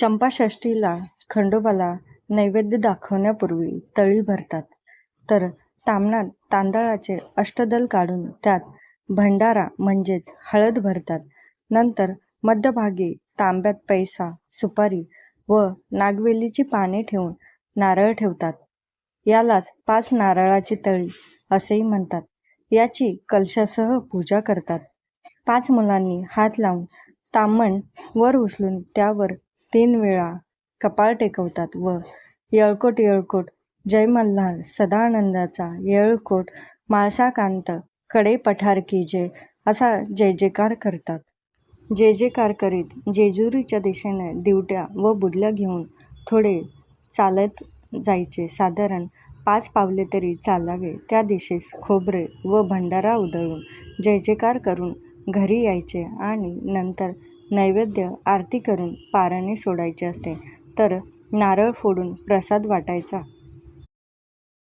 चंपाषष्ठीला खंडोबाला नैवेद्य दाखवण्यापूर्वी तळी भरतात. तर तामणात तांदळाचे अष्टदल काढून त्यात भंडारा म्हणजेच हळद भरतात. नंतर मध्यभागी तांब्यात पैसा सुपारी व नागवेलीची पाने ठेवून नारळ ठेवतात. यालाच पाच नारळाची तळी असेही म्हणतात. याची कलशासह पूजा करतात. पाच मुलांनी हात लावून तामण वर उचलून त्यावर तीन वेळा कपाळ टेकवतात व येळकोट येळकोट जय मल्हार सदानंदाचा येळकोट माळसाकांत कडे पठार की जय असा जय जयकार करतात. जय जयकार करीत जेजुरीच्या दिशेने दिवट्या व बुदल्या घेऊन थोडे चालत जायचे. साधारण पाच पावले तरी चालावे. त्या दिशेस खोबरे व भंडारा उधळून जय जयकार करून घरी यायचे आणि नंतर नैवेद्य आरती करून पारणे सोडायचे असते तर नारळ फोडून प्रसाद वाटायचा.